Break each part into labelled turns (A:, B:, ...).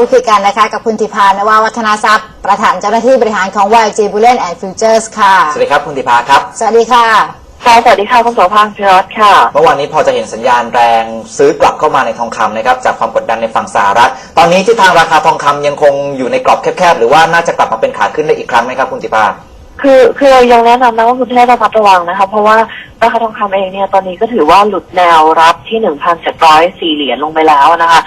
A: พูดคุยกันนะคะกับคุณธิพานวาวัฒนาทรัพย์ ประธานเจ้าหน้าที่บริหารของ YG Bullion and Futures ค่ะ
B: สวัสดีครับคุณธิพาครับ
A: สวัสดีค่ะ
C: ค่ะสวัสดีค่ะคุณโสภาพิรัตน์ค่ะ
B: เมื่อวานนี้พอจะเห็นสัญญาณแรงซื้อกลับเข้ามาในทองคำนะครับจากความกดดันในฝั่งสหรัฐ ตอนนี้ที่ทางราคาทองคำยังคงอยู่ในกรอบแคบๆ หรือว่าน่าจะกลับมาเป็นขาขึ้นได้อีกครั้งไหมครับคุณธิพา
C: คือคือเรายังแนะนำนะว่าคุณให้ระมัดระวังนะคะเพราะว่าราคาทองคำเองเนี่ยตอนนี้ก็ถือว่าหลุดแนวรับที่หนึ่งพันเจ็ดร้อยสี่เหรียญลงไปแล้วนะคะ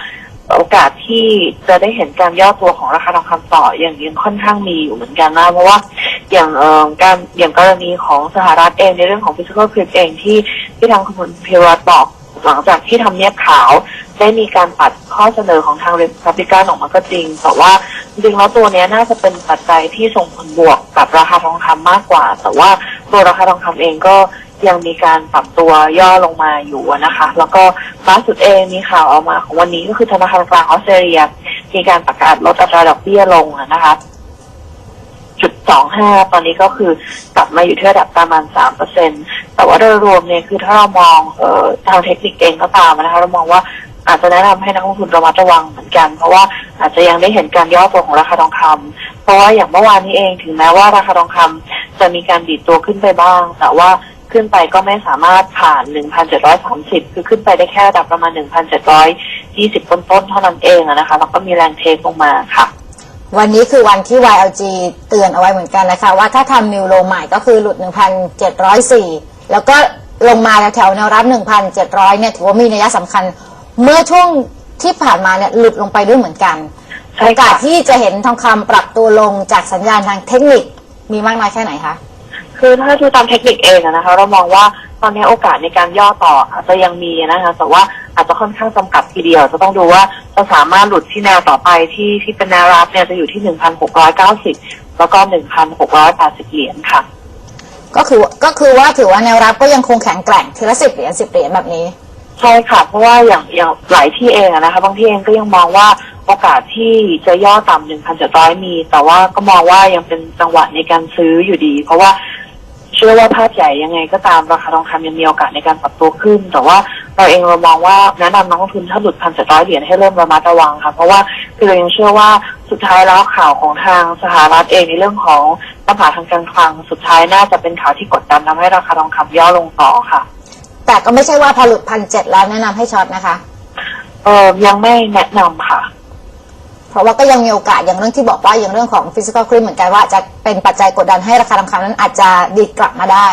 C: โอกาสที่จะได้เห็นการย่อตัวของราคาทองคำต่ออยังยังค่อนข้างมีอยู่เหมือนกันนะเพราะว่าอย่างเอ่อการอย่างกรณีของสหรัฐเองในเรื่องของ physical clip เองที่ที่ทางคุณพิรัตบอกหลังจากที่ทำเนียบขาว ได้มีการปัดข้อเสนอของทางเรพับลิกันออกมาก็จริง แต่ว่าจริงๆแล้วตัวนี้น่าจะเป็นปัจจัยที่ส่งผลบวกกับราคาทองคำมากกว่า แต่ว่าตัวราคาทองคำเองก็ ยังมีการปรับตัวย่อลงมาอยู่นะคะ แล้วก็ล่าสุดเองมีข่าวออกมาของวันนี้ก็คือธนาคารกลางออสเตรเลียมีการประกาศลดอัตราดอกเบี้ยลงนะคะจุดสองห้าตอนนี้ก็คือกลับมาอยู่ที่ระดับประมาณสามเปอร์เซ็นแต่ว่าโดยรวมเนี่ยคือถ้าเรามองเอ่อทางเทคนิคเองก็ตามนะคะ เรามองว่าอาจจะแนะนำให้นักลงทุนระมัดระวังเหมือนกัน เพราะว่าอาจจะยังได้เห็นการย่อตัวของราคาทองคำเพราะว่าอย่างเมื่อวานนี้เองถึงแม้ว่าราคาทองคำจะมีการดีดตัวขึ้นไปบ้าง แต่ว่า ขึ้นไปก็ไม่สามารถผ่าน 1,730 คือขึ้นไปได้แค่ระดับประมาณ 1,720 ต้นๆ เท่านั้นเองอะนะคะ แล้วก็มีแรงเทคลงมาค่ะ
A: วันนี้คือวันที่ YLG เตือนเอาไว้เหมือนกันนะคะ ว่าถ้าทำนิวโลใหม่ก็คือหลุด 1,704 แล้วก็ลงมาแถวๆแนวรับ 1,700 เนี่ยถือว่ามีนัยสำคัญ เมื่อช่วงที่ผ่านมาเนี่ยหลุดลงไปด้วยเหมือนกัน
C: ใช่
A: โอ
C: ค่ะ
A: กาสที่จะเห็นทองคำปรับตัวลงจากสัญญาณทางเทคนิคมีมากน้อยแค่ไหนคะ
C: คือถ้าดูตามเทคนิคเองอะนะคะ เรามองว่าตอนนี้โอกาสในการย่อต่ออาจจะยังมีนะคะแต่ว่าอาจจะค่อนข้างจำกัดทีเดียว จะต้องดูว่าจะสามารถหลุดที่แนวต่อไปที่ที่เป็นแนวรับเนี่ยจะอยู่ที่1,690แล้วก็1,680เหรียญค่ะ
A: ก็คือก็คือว่าถือว่าแนวรับก็ยังคงแข็งแกร่งทีละสิบเหรียญสิบเหรียญแบบนี้
C: ใช่ค่ะ เพราะว่าอย่างอย่างหลายที่เองอะนะคะ บางที่เองก็ยังมองว่าโอกาสที่จะย่อต่ำ1,700มี แต่ว่าก็มองว่ายังเป็นจังหวะในการซื้ออยู่ดี เพราะว่าเชื่อว่าภาพใหญ่ยังไงก็ตามราคาทองคำยังมีโอกาสในการปรับตัวขึ้น แต่ว่าเราเองเรามองว่าแนะนำนักลงทุนถ้าหลุด1,700เหรียญให้เริ่มระมัดระวังค่ะเพราะว่าคือเรายังเชื่อว่าสุดท้ายแล้วข่าวของทางสหรัฐเองในเรื่องของปัญหาทางการคลังสุดท้ายน่าจะเป็นข่าวที่กดดันทำให้ราคาทองคำย่อลงต่อค่ะ
A: แต่ก็ไม่ใช่ว่าพอหลุดพันเจ็ดแล้วแนะนำให้ช็อตนะคะ
C: เออยังไม่แนะนำค่ะ
A: เพราะว่าก็ยังมีโอกาสอย่างเรื่องที่บอกว่าอย่างเรื่องของ physical clip เหมือนกันว่าจะเป็นปัจจัยกดดันให้ราคาทองคำนั้นอาจจะดีดกลับมาได้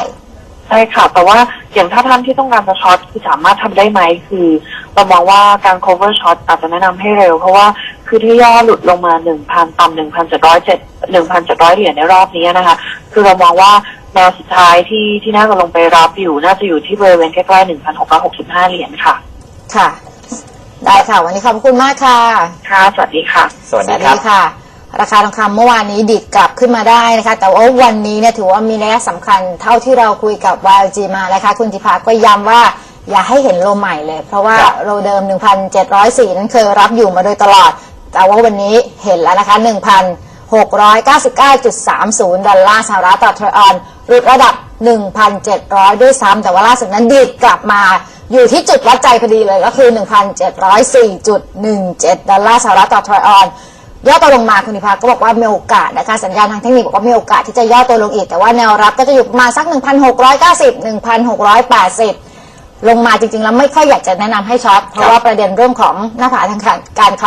C: ใช่ค่ะ แต่ว่าอย่างถ้าท่านที่ต้องการจะช็อตคือสามารถทำได้ไหมคือเรามองว่าการ cover short อาจจะแนะนำให้เร็ว เพราะว่าคือที่ย่อหลุดลงมา1,000ต่ำ1,707 1,700เหรียญในรอบนี้นะคะ คือเรามองว่าแนวสุดท้ายที่ที่น่าจะลงไปรับอยู่น่าจะอยู่ที่บริเวณใกล้ๆ1,665เหรียญค่ะ
A: ค่ะ ได้ค่ะ วันนี้ขอบคุณมากค่ะ
C: ค่ะ สวัสดีค่ะ
B: สวัสดีครับ
A: ค่ะ ราคาทองคำเมื่อวานนี้ดิดกลับขึ้นมาได้นะคะ แต่ว่าวันนี้เนี่ยถือว่ามีนัยสำคัญเท่าที่เราคุยกับ YLG มานะคะ คุณธิภาก็ย้ำว่าอย่าให้เห็นโลใหม่เลย เพราะว่า
B: ครับ
A: โลเดิม 1,704 นั้นเคยรับอยู่มาโดยตลอด แต่ว่าวันนี้เห็นแล้วนะคะ 1,699.30 ดอลลาร์สหรัฐต่อทรอยออนหลุดระดับ 1,700 ด้วยซ้ำแต่ว่าล่าสุดนั้นดีดกลับมา อยู่ที่จุดวัดใจพอดีเลยก็คือ 1,704.17 ดอลลาร์สหรัฐต่อทรอยออนย่อตัวลงมาคุณนิพาก็บอกว่ามีโอกาสนะคะสัญญาณทางเทคนิคบอกว่ามีโอกาสที่จะย่อตัวลงอีก แต่ว่าแนวรับก็จะอยู่ประมาณสัก 1,690 1,680 ลงมาจริงๆ แล้วไม่ค่อยอยากจะแนะนำให้ช็อตเพราะว่าประเด็นเรื่องของหน้าผาทางการคลัง